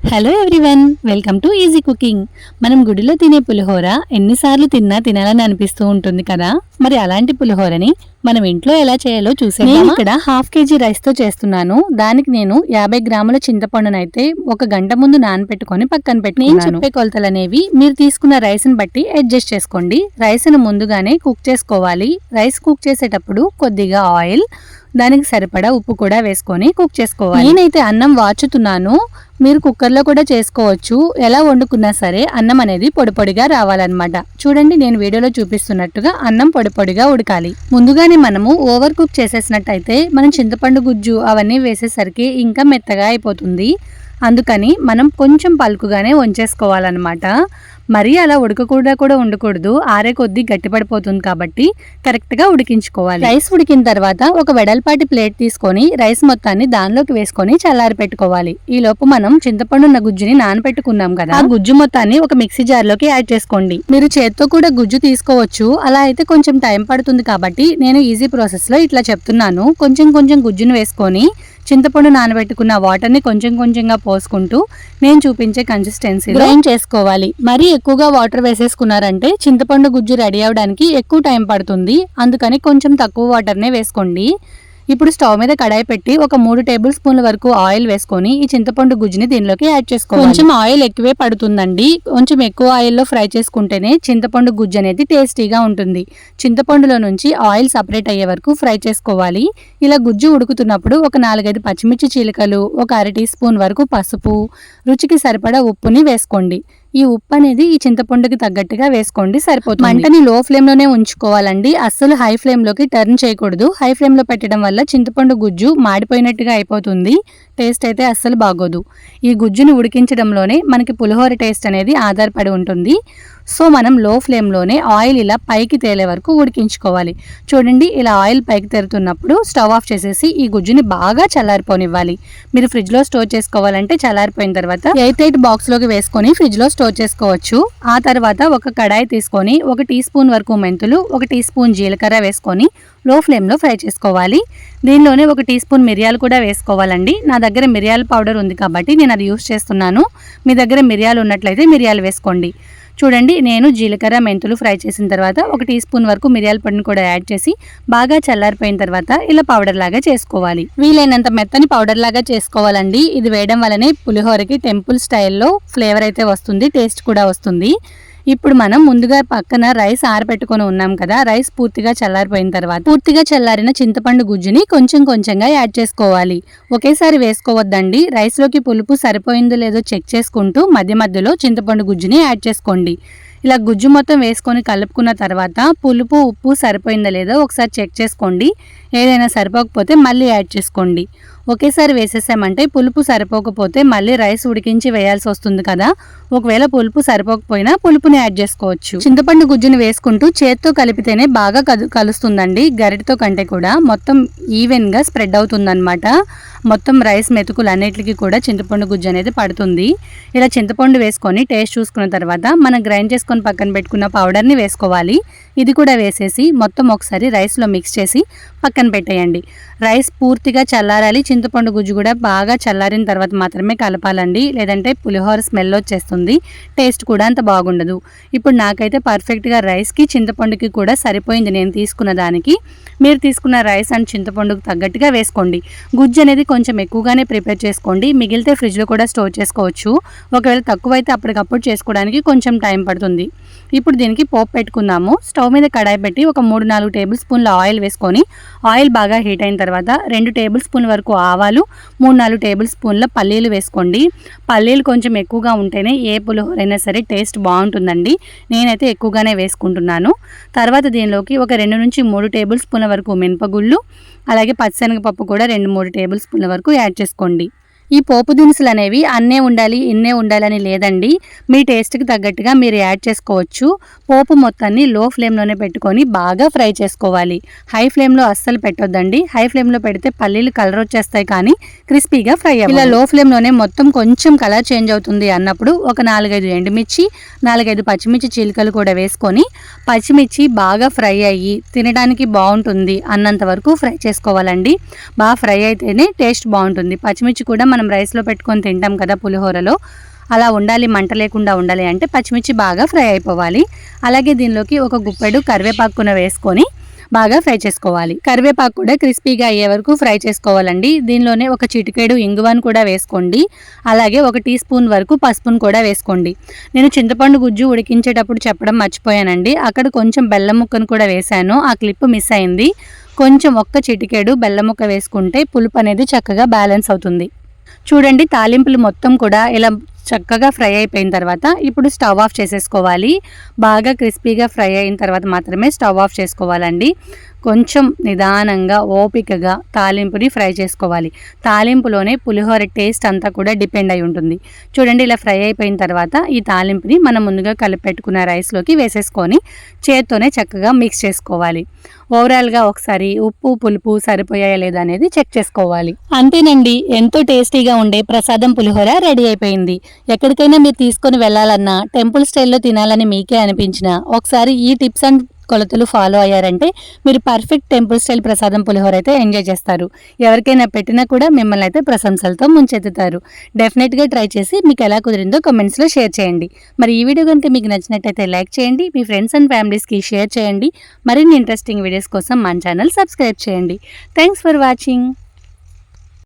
Hello everyone welcome to easy cooking మనం గుడిలో తినే పులిహోర ఎన్నిసార్లు తిన్నా తినాలని అనిపిస్తూ ఉంటుంది కదా? మరి అలాంటి పులిహోరని మనం ఇంట్లో ఎలా చేయాలో చూసే నేను ఇక్కడ హాఫ్ కేజీ రైస్తో చేస్తున్నాను. దానికి నేను యాభై గ్రాముల చింతపండునైతే ఒక గంట ముందు నానబెట్టుకొని పక్కన పెట్టి నేను చెప్పే కొలతలు అనేవి మీరు తీసుకున్న రైస్ని బట్టి అడ్జస్ట్ చేసుకోండి. రైస్ను ముందుగానే కుక్ చేసుకోవాలి. రైస్ కుక్ చేసేటప్పుడు కొద్దిగా ఆయిల్ దానికి సరిపడా ఉప్పు కూడా వేసుకొని కుక్ చేసుకోవాలి. నేనైతే అన్నం వాచుతున్నాను. మీరు కుక్కర్లో కూడా చేసుకోవచ్చు. ఎలా వండుకున్నా సరే అన్నం అనేది పొడిపొడిగా రావాలన్నమాట. చూడండి నేను వీడియోలో చూపిస్తున్నట్టుగా అన్నం పొడిపొడిగా ఉడకాలి. ముందుగానే మనము ఓవర్ కుక్ చేసేసినట్టయితే మనం చింతపండు గుజ్జు అవన్నీ వేసేసరికి ఇంకా మెత్తగా అయిపోతుంది. అందుకని మనం కొంచెం పలుకుగానే వంచేసుకోవాలన్నమాట. మరీ అలా ఉడకకుండా కూడా ఉండకూడదు. ఆరే కొద్దీ గట్టిపడిపోతుంది కాబట్టి కరెక్ట్గా ఉడికించుకోవాలి. రైస్ ఉడికిన తర్వాత ఒక వెడల్పాటి ప్లేట్ తీసుకొని రైస్ మొత్తాన్ని దానిలోకి వేసుకొని చల్లారి పెట్టుకోవాలి. ఈ లోపు మనం చింతపండున్న గుజ్జుని నానబెట్టుకున్నాం కదా ఆ గుజ్జు మొత్తాన్ని ఒక మిక్సీ జార్లోకి యాడ్ చేసుకోండి. మీరు చేత్తో కూడా గుజ్జు తీసుకోవచ్చు. అలా అయితే కొంచెం టైం పడుతుంది కాబట్టి నేను ఈజీ ప్రాసెస్లో ఇట్లా చెప్తున్నాను. కొంచెం కొంచెం గుజ్జును వేసుకొని చింతపండు నానబెట్టుకున్న వాటర్ని కొంచెం కొంచెంగా పోసుకుంటూ నేను చూపించే కన్సిస్టెన్సీ గ్రైండ్ చేసుకోవాలి. మరీ ఎక్కువగా వాటర్ వేసేసుకున్నారంటే చింతపండు గుజ్జు రెడీ అవడానికి ఎక్కువ టైం పడుతుంది. అందుకని కొంచెం తక్కువ వాటర్నే వేసుకోండి. ఇప్పుడు స్టవ్ మీద కడాయి పెట్టి ఒక మూడు టేబుల్ స్పూన్ల వరకు ఆయిల్ వేసుకొని ఈ చింతపండు గుజ్జుని దీనిలోకి యాడ్ చేసుకోవాలి. కొంచెం ఆయిల్ ఎక్కువే పడుతుందండి. కొంచెం ఎక్కువ ఆయిల్లో ఫ్రై చేసుకుంటేనే చింతపండు గుజ్జు అనేది టేస్టీగా ఉంటుంది. చింతపండులో నుంచి ఆయిల్ సపరేట్ అయ్యే వరకు ఫ్రై చేసుకోవాలి. ఇలా గుజ్జు ఉడుకుతున్నప్పుడు ఒక నాలుగైదు పచ్చిమిర్చి చీలికలు ఒక అర టీ స్పూన్ వరకు పసుపు రుచికి సరిపడా ఉప్పుని వేసుకోండి. ఈ ఉప్పు అనేది ఈ చింతపండుకి తగ్గట్టుగా వేసుకోండి సరిపోతుంది. మంటని లో ఫ్లేమ్లోనే ఉంచుకోవాలండి. అస్సలు హై ఫ్లేమ్లోకి టర్న్ చేయకూడదు. హై ఫ్లేమ్లో పెట్టడం వల్ల చింతపండు గుజ్జు మాడిపోయినట్టుగా అయిపోతుంది. టేస్ట్ అయితే అస్సలు బాగోదు. ఈ గుజ్జుని ఉడికించడంలోనే మనకి పులిహోర టేస్ట్ అనేది ఆధారపడి ఉంటుంది. సో మనం లో ఫ్లేమ్లోనే ఆయిల్ ఇలా పైకి తేలే వరకు ఉడికించుకోవాలి. చూడండి ఇలా ఆయిల్ పైకి తేరుతున్నప్పుడు స్టవ్ ఆఫ్ చేసేసి ఈ గుజ్జుని బాగా చల్లారిపోనివ్వాలి. మీరు ఫ్రిడ్జ్లో స్టోర్ చేసుకోవాలంటే చల్లారిపోయిన తర్వాత ఎయిట్ ఎయిట్ బాక్స్లోకి వేసుకొని ఫ్రిడ్జ్లో స్టోర్ చేసుకోవచ్చు. ఆ తర్వాత ఒక కడాయి తీసుకొని ఒక టీ స్పూన్ వరకు మెంతులు ఒక టీ స్పూన్ జీలకర్ర వేసుకొని లో ఫ్లేమ్లో ఫ్రై చేసుకోవాలి. దీనిలోనే ఒక టీ స్పూన్ మిరియాలు కూడా వేసుకోవాలండి. నా దగ్గర మిరియాల పౌడర్ ఉంది కాబట్టి నేను అది యూస్ చేస్తున్నాను. మీ దగ్గర మిరియాలు ఉన్నట్లయితే మిరియాలు వేసుకోండి. చూడండి నేను జీలకర్ర మెంతులు ఫ్రై చేసిన తర్వాత ఒక టీ స్పూన్ వరకు మిరియాల పొడిని కూడా యాడ్ చేసి బాగా చల్లారిపోయిన తర్వాత ఇలా పౌడర్ లాగా చేసుకోవాలి. వీలైనంత మెత్తని పౌడర్ లాగా చేసుకోవాలండి. ఇది వేయడం వల్లనే పులిహోరకి టెంపుల్ స్టైల్లో ఫ్లేవర్ అయితే వస్తుంది టేస్ట్ కూడా వస్తుంది. ఇప్పుడు మనం ముందుగా పక్కన రైస్ ఆరబెట్టుకొని ఉన్నాం కదా రైస్ పూర్తిగా చల్లారిపోయిన తర్వాత పూర్తిగా చల్లారిన చింతపండు గుజ్జుని కొంచెం కొంచెంగా యాడ్ చేసుకోవాలి. ఒకేసారి వేసుకోవద్దండి. రైస్లోకి పులుపు సరిపోయిందో లేదో చెక్ చేసుకుంటూ మధ్య మధ్యలో చింతపండు గుజ్జుని యాడ్ చేసుకోండి. ఇలా గుజ్జు మొత్తం వేసుకొని కలుపుకున్న తర్వాత పులుపు ఉప్పు సరిపోయిందా లేదో ఒకసారి చెక్ చేసుకోండి. ఏదైనా సరిపోకపోతే మళ్ళీ యాడ్ చేసుకోండి. ఒకేసారి వేసేసామంటే పులుపు సరిపోకపోతే మళ్ళీ రైస్ ఉడికించి వేయాల్సి వస్తుంది కదా. ఒకవేళ పులుపు సరిపోకపోయినా పులుపుని యాడ్ చేసుకోవచ్చు. చింతపండు గుజ్జుని వేసుకుంటూ చేత్తో కలిపితేనే బాగా కలుస్తుందండి. గరిటతో కంటే కూడా మొత్తం ఈవెన్గా స్ప్రెడ్ అవుతుందన్నమాట. మొత్తం రైస్ మెతుకులు అన్నిటికీ కూడా చింతపండు గుజ్జు అనేది పడుతుంది. ఇలా చింతపండు వేసుకొని టేస్ట్ చూసుకున్న తర్వాత మనం గ్రైండ్ చేసుకొని పక్కన పెట్టుకున్న పౌడర్ని వేసుకోవాలి. ఇది కూడా వేసేసి మొత్తం ఒకసారి రైస్లో మిక్స్ చేసి పక్కన పెట్టేయండి. రైస్ పూర్తిగా చల్లారాలి. చింతపండు గుజ్జు కూడా బాగా చల్లారిన తర్వాత మాత్రమే కలపాలండి. లేదంటే పులిహోర స్మెల్ వచ్చేస్తుంది. టేస్ట్ కూడా అంత బాగుండదు. ఇప్పుడు నాకైతే పర్ఫెక్ట్గా రైస్కి చింతపండుకి కూడా సరిపోయింది. నేను తీసుకున్న దానికి. మీరు తీసుకున్న రైస్ అండ్ చింతపండుకు తగ్గట్టుగా వేసుకోండి. గుజ్జు అనేది కొంచెం ఎక్కువగానే ప్రిపేర్ చేసుకోండి. మిగిలితే ఫ్రిడ్జ్లో కూడా స్టోర్ చేసుకోవచ్చు. ఒకవేళ తక్కువైతే అప్పటికప్పుడు చేసుకోవడానికి కొంచెం టైం పడుతుంది. ఇప్పుడు దీనికి పోపు పెట్టుకుందాము. స్టవ్ మీద కడాయి పెట్టి ఒక మూడు నాలుగు టేబుల్ స్పూన్ల ఆయిల్ వేసుకొని ఆయిల్ బాగా హీట్ అయిన తర్వాత రెండు టేబుల్ స్పూన్ వరకు ఆవాలు మూడు నాలుగు టేబుల్ స్పూన్ల పల్లీలు వేసుకోండి. పల్లీలు కొంచెం ఎక్కువగా ఉంటేనే ఏ పులిహోరైనా సరే టేస్ట్ బాగుంటుందండి. నేనైతే ఎక్కువగానే వేసుకుంటున్నాను. తర్వాత దీనిలోకి ఒక రెండు నుంచి మూడు టేబుల్ స్పూన్ల వరకు మినపగుళ్ళు అలాగే పచ్చిశనగపప్పు కూడా రెండు మూడు టేబుల్ స్పూన్ల వరకు యాడ్ చేసుకోండి. ఈ పోపు దినుసులు అనేవి అన్నే ఉండాలి ఇన్నే ఉండాలని లేదండి. మీ టేస్ట్కి తగ్గట్టుగా మీరు యాడ్ చేసుకోవచ్చు. పోపు మొత్తాన్ని లో ఫ్లేమ్లోనే పెట్టుకొని బాగా ఫ్రై చేసుకోవాలి. హై ఫ్లేమ్లో అస్సలు పెట్టొద్దండి. హై ఫ్లేమ్లో పెడితే పల్లీలు కలర్ వచ్చేస్తాయి కానీ క్రిస్పీగా ఫ్రై ఇలా లో ఫ్లేమ్లోనే మొత్తం కొంచెం కలర్ చేంజ్ అవుతుంది అన్నప్పుడు ఒక నాలుగైదు ఎండుమిర్చి నాలుగైదు పచ్చిమిర్చి చీలికలు కూడా వేసుకొని పచ్చిమిర్చి బాగా ఫ్రై అయ్యి తినడానికి బాగుంటుంది అన్నంత వరకు ఫ్రై చేసుకోవాలండి. బాగా ఫ్రై అయితేనే టేస్ట్ బాగుంటుంది. పచ్చిమిర్చి కూడా మన మనం రైస్లో పెట్టుకొని తింటాం కదా పులిహోరలో. అలా ఉండాలి మంట లేకుండా ఉండాలి అంటే పచ్చిమిర్చి బాగా ఫ్రై అయిపోవాలి. అలాగే దీనిలోకి ఒక గుప్పెడు కరివేపాకున వేసుకొని బాగా ఫ్రై చేసుకోవాలి. కరివేపాకు కూడా క్రిస్పీగా అయ్యే వరకు ఫ్రై చేసుకోవాలండి. దీనిలోనే ఒక చిటికేడు ఇంగువను కూడా వేసుకోండి. అలాగే ఒక టీ స్పూన్ వరకు పసుపును కూడా వేసుకోండి. నేను చింతపండు గుజ్జు ఉడికించేటప్పుడు చెప్పడం మర్చిపోయానండి. అక్కడ కొంచెం బెల్లం ముక్కను కూడా వేశాను. ఆ క్లిప్ మిస్ అయింది. కొంచెం ఒక్క చిటికేడు బెల్లం ముక్క వేసుకుంటే పులుపు అనేది చక్కగా బ్యాలెన్స్ అవుతుంది. చూడండి తాలింపులు మొత్తం కూడా ఇలా చక్కగా ఫ్రై అయిపోయిన తర్వాత ఇప్పుడు స్టవ్ ఆఫ్ చేసేసుకోవాలి. బాగా క్రిస్పీగా ఫ్రై అయిన తర్వాత మాత్రమే స్టవ్ ఆఫ్ చేసుకోవాలండి. కొంచెం నిదానంగా ఓపికగా తాలింపుని ఫ్రై చేసుకోవాలి. తాలింపులోనే పులిహోర టేస్ట్ అంతా కూడా డిపెండ్ అయి ఉంటుంది. చూడండి ఇలా ఫ్రై అయిపోయిన తర్వాత ఈ తాలింపుని మనం ముందుగా కలిపి పెట్టుకున్న రైస్లోకి వేసేసుకొని చేత్తోనే చక్కగా మిక్స్ చేసుకోవాలి. ఓవరాల్గా ఒకసారి ఉప్పు పులుపు సరిపోయాయా లేదా అనేది చెక్ చేసుకోవాలి. అంతేనండి ఎంతో టేస్టీగా ఉండే ప్రసాదం పులిహోర రెడీ అయిపోయింది. ఎక్కడికైనా మీరు తీసుకొని వెళ్ళాలన్నా టెంపుల్ స్టైల్లో తినాలని మీకే అనిపించిన ఒకసారి ఈ టిప్స్ అండ్ కొలతలు ఫాలో అయ్యారంటే మీరు పర్ఫెక్ట్ టెంపుల్ స్టైల్ ప్రసాదం పులిహోర అయితే ఎంజాయ్ చేస్తారు. ఎవరికైనా పెట్టినా కూడా మిమ్మల్ని అయితే ప్రశంసలతో ముంచెత్తుతారు. డెఫినెట్గా ట్రై చేసి మీకు ఎలా కుదిరిందో కమెంట్స్లో షేర్ చేయండి. మరి ఈ వీడియో కనుక మీకు నచ్చినట్టయితే లైక్ చేయండి. మీ ఫ్రెండ్స్ అండ్ ఫ్యామిలీస్కి షేర్ చేయండి. మరిన్ని ఇంట్రెస్టింగ్ వీడియోస్ కోసం మన ఛానల్ సబ్స్క్రైబ్ చేయండి. Thanks for watching